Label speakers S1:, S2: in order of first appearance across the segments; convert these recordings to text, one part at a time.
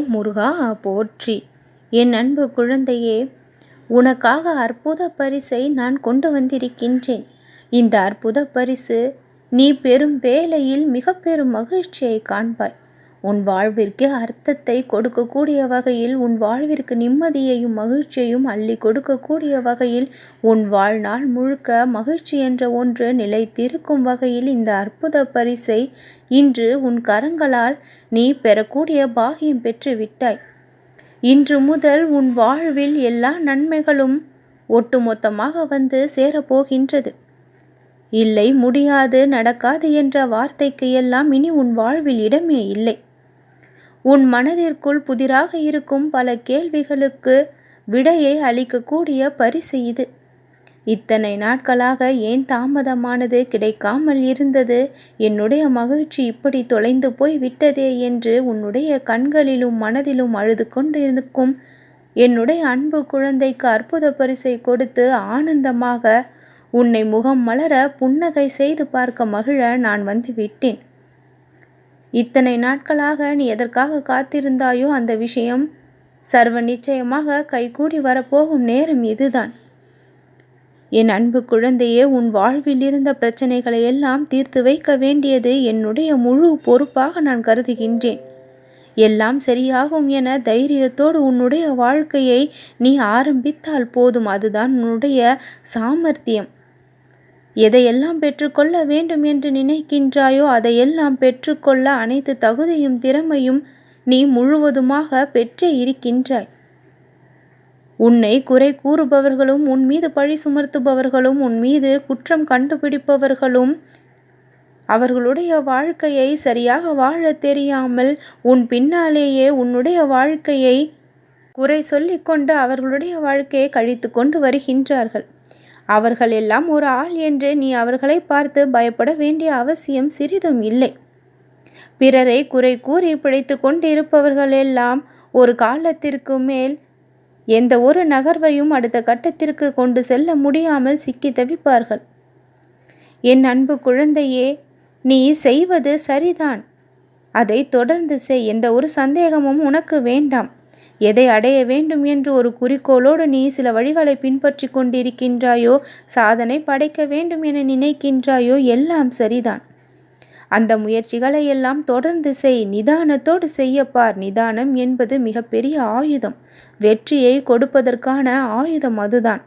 S1: ஓம் முருகா போற்றி. என் அன்பு குழந்தையே உனக்காக அற்புத பரிசை நான் கொண்டு வந்திருக்கின்றேன். இந்த அற்புத பரிசு நீ பெறும் வேளையில் மிக பெரும் மகிழ்ச்சியை காண்பாய். உன் வாழ்விற்கு அர்த்தத்தை கொடுக்கக்கூடிய வகையில் உன் வாழ்விற்கு நிம்மதியையும் மகிழ்ச்சியையும் அள்ளி கொடுக்கக்கூடிய வகையில் உன் வாழ்நாள் முழுக்க மகிழ்ச்சி என்ற ஒன்று நிலைத்திருக்கும் வகையில் இந்த அற்புத பரிசை இன்று உன் கரங்களால் நீ பெறக்கூடிய பாகியம் பெற்று விட்டாய். இன்று முதல் உன் வாழ்வில் எல்லா நன்மைகளும் ஒட்டுமொத்தமாக வந்து சேரப்போகின்றது இல்லை முடியாது நடக்காது என்ற வார்த்தைக்கு எல்லாம் இனி உன் வாழ்வில் இடமே இல்லை. உன் மனதிற்குள் புதிராக இருக்கும் பல கேள்விகளுக்கு விடையை அளிக்கக்கூடிய பரிசு இது. இத்தனை நாட்களாக ஏன் தாமதமானது கிடைக்காமல் இருந்தது? என்னுடைய மகிழ்ச்சி இப்படி தொலைந்து போய் விட்டதே என்று உன்னுடைய கண்களிலும் மனதிலும் அழுது கொண்டிருக்கும் என்னுடைய அன்பு குழந்தைக்கு அற்புத பரிசை கொடுத்து ஆனந்தமாக உன்னை முகம் மலர புன்னகை செய்து பார்க்க மகிழ நான் வந்து விட்டேன். இத்தனை நாட்களாக நீ எதற்காக காத்திருந்தாயோ அந்த விஷயம் சர்வ நிச்சயமாக கைகூடி வரப்போகும் நேரம் இதுதான். என் அன்பு குழந்தையே உன் வாழ்வில் இருந்த பிரச்சனைகளை எல்லாம் தீர்த்து வைக்க வேண்டியது என்னுடைய முழு பொறுப்பாக நான் கருதுகின்றேன். எல்லாம் சரியாகும் என தைரியத்தோடு உன்னுடைய வாழ்க்கையை நீ ஆரம்பித்தால் போதும். அதுதான் உன்னுடைய சாமர்த்தியம். எதையெல்லாம் பெற்றுக்கொள்ள வேண்டும் என்று நினைக்கின்றாயோ அதையெல்லாம் பெற்றுக்கொள்ள அனைத்து தகுதியும் திறமையும் நீ முழுவதுமாக பெற்றே இருக்கின்றாய். உன்னை குறை கூறுபவர்களும் உன் மீது பழி சுமர்த்துபவர்களும் உன் மீது குற்றம் கண்டுபிடிப்பவர்களும் அவர்களுடைய வாழ்க்கையை சரியாக வாழ தெரியாமல் உன் பின்னாலேயே உன்னுடைய வாழ்க்கையை குறை சொல்லிக்கொண்டு அவர்களுடைய வாழ்க்கையை கழித்து கொண்டு வருகின்றார்கள். அவர்கள் எல்லாம் ஒரு ஆள் என்று நீ அவர்களை பார்த்து பயப்பட வேண்டிய அவசியம் சிறிதும் இல்லை. பிறரை குறை கூறி பிழைத்து கொண்டிருப்பவர்கள் எல்லாம் ஒரு காலத்திற்கு மேல் எந்த ஒரு நகர்வையும் அடுத்த கட்டத்திற்கு கொண்டு செல்ல முடியாமல் சிக்கி தவிப்பார்கள். என் அன்பு குழந்தையே நீ செய்வது சரிதான். அதை தொடர்ந்து செய். எந்த ஒரு சந்தேகமும் உனக்கு வேண்டாம். எதை அடைய வேண்டும் என்று ஒரு குறிக்கோளோடு நீ சில வழிகளை பின்பற்றி கொண்டிருக்கின்றாயோ சாதனை படைக்க வேண்டும் என நினைக்கின்றாயோ எல்லாம் சரிதான். அந்த முயற்சிகளை எல்லாம் தொடர்ந்து செய் நிதானத்தோடு செய்யப்பார். நிதானம் என்பது மிகப்பெரிய ஆயுதம். வெற்றியை கொடுப்பதற்கான ஆயுதம் அதுதான்.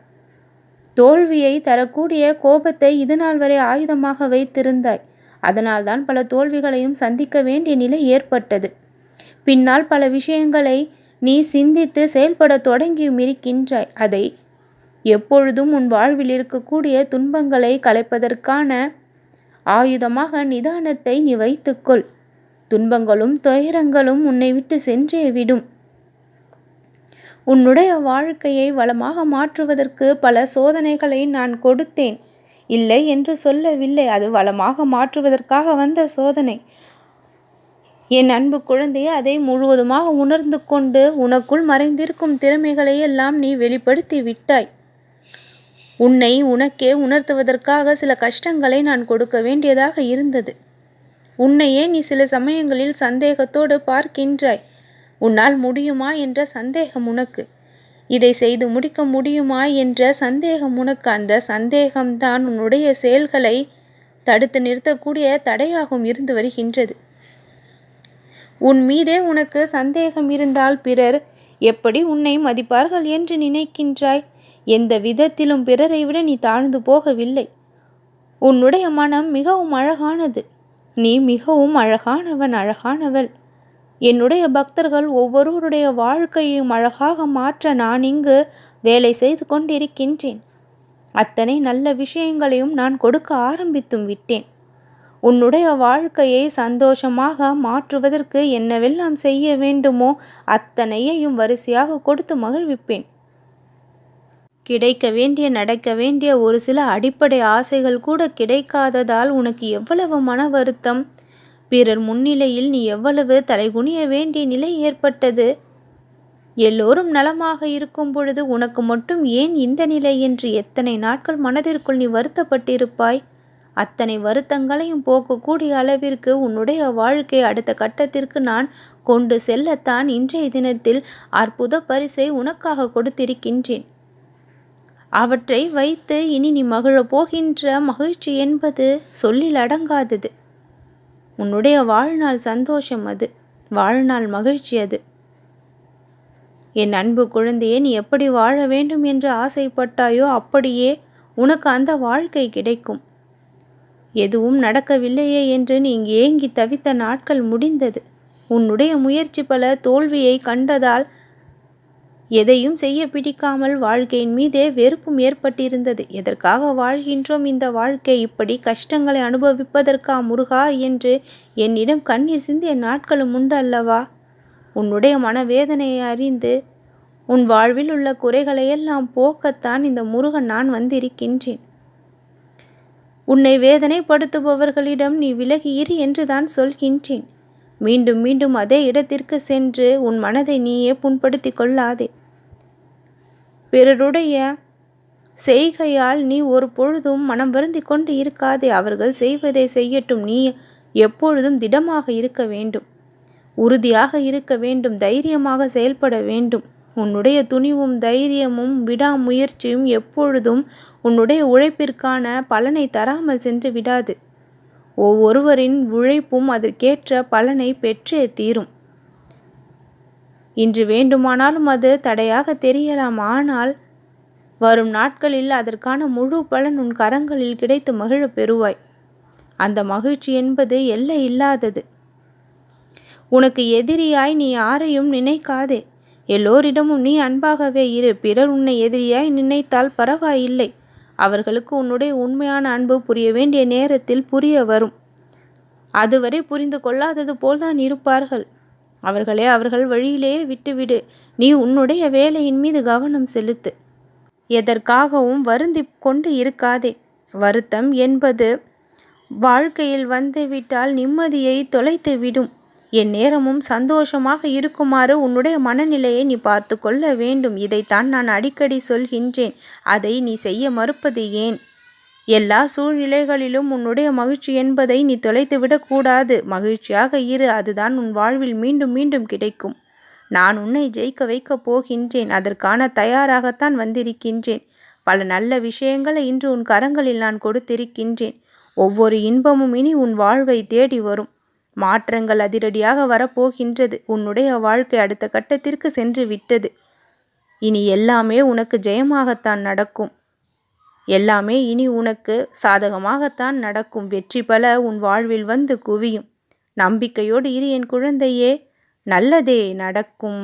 S1: தோல்வியை தரக்கூடிய கோபத்தை இதுநாள் வரை ஆயுதமாக வைத்திருந்தாய். அதனால்தான் பல தோல்விகளையும் சந்திக்க வேண்டிய நிலை ஏற்பட்டது. பின்னால் பல விஷயங்களை நீ சிந்தித்து செயல்பட தொடங்கியும் இருக்கின்றாய் அதை எப்பொழுதும் உன் வாழ்வில் இருக்கக்கூடிய துன்பங்களை கலைப்பதற்கான ஆயுதமாக நிதானத்தை நீ வைத்துக்கொள். துன்பங்களும் துயரங்களும் உன்னை விட்டு சென்றே விடும். உன்னுடைய வாழ்க்கையை வளமாக மாற்றுவதற்கு பல சோதனைகளை நான் கொடுத்தேன். இல்லை என்று சொல்லவில்லை. அது வளமாக மாற்றுவதற்காக வந்த சோதனை. என் அன்பு குழந்தையே அதை முழுவதுமாக உணர்ந்து கொண்டு உனக்குள் மறைந்திருக்கும் திறமைகளை எல்லாம் நீ வெளிப்படுத்தி விட்டாய். உன்னை உனக்கே உணர்த்துவதற்காக சில கஷ்டங்களை நான் கொடுக்க வேண்டியதாக இருந்தது. உன்னையே நீ சில சமயங்களில் சந்தேகத்தோடு பார்க்கின்றாய். உன்னால் முடியுமா என்ற சந்தேகம் உனக்கு. இதை செய்து முடிக்க முடியுமா என்ற சந்தேகம் உனக்கு. அந்த சந்தேகம்தான் உன்னுடைய செயல்களை தடுத்து நிறுத்தக்கூடிய தடையாகவும் இருந்து வருகின்றது. உன் மீதே உனக்கு சந்தேகம் இருந்தால் பிறர் எப்படி உன்னை மதிப்பார்கள் என்று நினைக்கின்றாய்? எந்த விதத்திலும் பிறரை விட நீ தாழ்ந்து போகவில்லை. உன்னுடைய மனம் மிகவும் அழகானது. நீ மிகவும் அழகானவன் அழகானவள். என்னுடைய பக்தர்கள் ஒவ்வொருவருடைய வாழ்க்கையையும் அழகாக மாற்ற நான் இங்கு வேலை செய்து கொண்டிருக்கின்றேன். அத்தனை நல்ல விஷயங்களையும் நான் கொடுக்க ஆரம்பித்தும் விட்டேன். உன்னுடைய வாழ்க்கையை சந்தோஷமாக மாற்றுவதற்கு என்னவெல்லாம் செய்ய வேண்டுமோ அத்தனையையும் வரிசையாக கொடுத்து மகிழ்விப்பேன். கிடைக்க வேண்டிய நடக்க வேண்டிய ஒரு சில அடிப்படை ஆசைகள் கூட கிடைக்காததால் உனக்கு எவ்வளவு மன வருத்தம்? பிறர் முன்னிலையில் நீ எவ்வளவு தலைகுனிய வேண்டிய நிலை ஏற்பட்டது? எல்லோரும் நலமாக இருக்கும் பொழுது உனக்கு மட்டும் ஏன் இந்த நிலை என்று எத்தனை நாட்கள் மனதிற்குள் நீ வருத்தப்பட்டிருப்பாய்? அத்தனை வருத்தங்களையும் போக்கக்கூடிய அளவிற்கு உன்னுடைய வாழ்க்கை அடுத்த கட்டத்திற்கு நான் கொண்டு செல்லத்தான் இன்றைய தினத்தில் அற்புத பரிசை உனக்காக கொடுத்திருக்கின்றேன். அவற்றை வைத்து இனி நீ மகிழப் போகின்ற மகிழ்ச்சி என்பது சொல்லில் அடங்காதது. உன்னுடைய வாழ்நாள் சந்தோஷம் அது வாழ்நாள் மகிழ்ச்சி அது. என் அன்பு குழந்தையே நீ எப்படி வாழ வேண்டும் என்று ஆசைப்பட்டாயோ அப்படியே உனக்கு அந்த வாழ்க்கை கிடைக்கும். எதுவும் நடக்கவில்லையே என்று நீ ஏங்கி தவித்த நாட்கள் முடிந்தது. உன்னுடைய முயற்சி பல தோல்வியை கண்டதால் எதையும் செய்ய பிடிக்காமல் வாழ்க்கையின் மீதே வெறுப்பும் ஏற்பட்டிருந்தது. எதற்காக வாழ்கின்றோம் இந்த வாழ்க்கை? இப்படி கஷ்டங்களை அனுபவிப்பதற்கா முருகா என்று என்னிடம் கண்ணீர் சிந்திய நாட்களும் உண்டு அல்லவா உன்னுடைய மனவேதனையை அறிந்து உன் வாழ்வில் உள்ள குறைகளையெல்லாம் போக்கத்தான் இந்த முருகன் நான் வந்திருக்கின்றேன். உன்னை வேதனைப்படுத்துபவர்களிடம் நீ விலகியிரு என்று என்றுதான் சொல்கின்றேன். மீண்டும் மீண்டும் அதே இடத்திற்கு சென்று உன் மனதை நீயே புண்படுத்தி கொள்ளாதே. பிறருடைய செய்கையால் நீ ஒரு பொழுதும் மனம் வருந்தி கொண்டு இருக்காதே. அவர்கள் செய்வதை செய்யட்டும். நீ எப்பொழுதும் திடமாக இருக்க வேண்டும். உறுதியாக இருக்க வேண்டும். தைரியமாக செயல்பட வேண்டும். உன்னுடைய துணிவும் தைரியமும் விடாமுயற்சியும் எப்பொழுதும் உன்னுடைய உழைப்பிற்கான பலனை தராமல் சென்று விடாது. ஒவ்வொருவரின் உழைப்பும் அதற்கேற்ற பலனை பெற்றே தீரும். இன்று வேண்டுமானாலும் அது தடையாக தெரியலாம். ஆனால் வரும் நாட்களில் அதற்கான முழு பலன் உன் கரங்களில் கிடைத்து மகிழ பெறுவாய். அந்த மகிழ்ச்சி என்பது எல்லை இல்லாதது. உனக்கு எதிரியாய் நீ யாரையும் நினைக்காதே. எல்லோரிடமும் நீ அன்பாகவே இரு. பிறர் உன்னை எதிரியாய் நினைத்தால் பரவாயில்லை. அவர்களுக்கு உன்னுடைய உண்மையான அன்பு புரிய வேண்டிய நேரத்தில் புரிய வரும். அதுவரை புரிந்து கொள்ளாதது போல்தான் இருப்பார்கள். அவர்களே அவர்கள் வழியிலேயே விட்டுவிடு. நீ உன்னுடைய வேலையின் மீது கவனம் செலுத்து. எதற்காகவும் வருந்தி கொண்டு இருக்காதே. வருத்தம் என்பது வாழ்க்கையில் வந்துவிட்டால் நிம்மதியை தொலைத்து விடும் என் நேரமும் சந்தோஷமாக இருக்குமாறு உன்னுடைய மனநிலையை நீ பார்த்து கொள்ள வேண்டும். இதைத்தான் நான் அடிக்கடி சொல்கின்றேன். அதை நீ செய்ய மறுப்பது ஏன்? எல்லா சூழ்நிலைகளிலும் உன்னுடைய மகிழ்ச்சி என்பதை நீ தொலைத்து விடக்கூடாது மகிழ்ச்சியாக இரு. அதுதான் உன் வாழ்வில் மீண்டும் மீண்டும் கிடைக்கும். நான் உன்னை ஜெயிக்க வைக்கப் போகின்றேன். அதற்கான தயாராகத்தான் வந்திருக்கின்றேன். பல நல்ல விஷயங்களை இன்று உன் கரங்களில் நான் கொடுத்திருக்கின்றேன். ஒவ்வொரு இன்பமும் இனி உன் வாழ்வை தேடி வரும். மாற்றங்கள் அதிரடியாக வரப்போகின்றது. உன்னுடைய வாழ்க்கை அடுத்த கட்டத்திற்கு சென்று விட்டது. இனி எல்லாமே உனக்கு ஜெயமாகத்தான் நடக்கும். எல்லாமே இனி உனக்கு சாதகமாகத்தான் நடக்கும். வெற்றி பல உன் வாழ்வில் வந்து குவியும். நம்பிக்கையோடு இரு என் குழந்தையே நல்லதே நடக்கும்.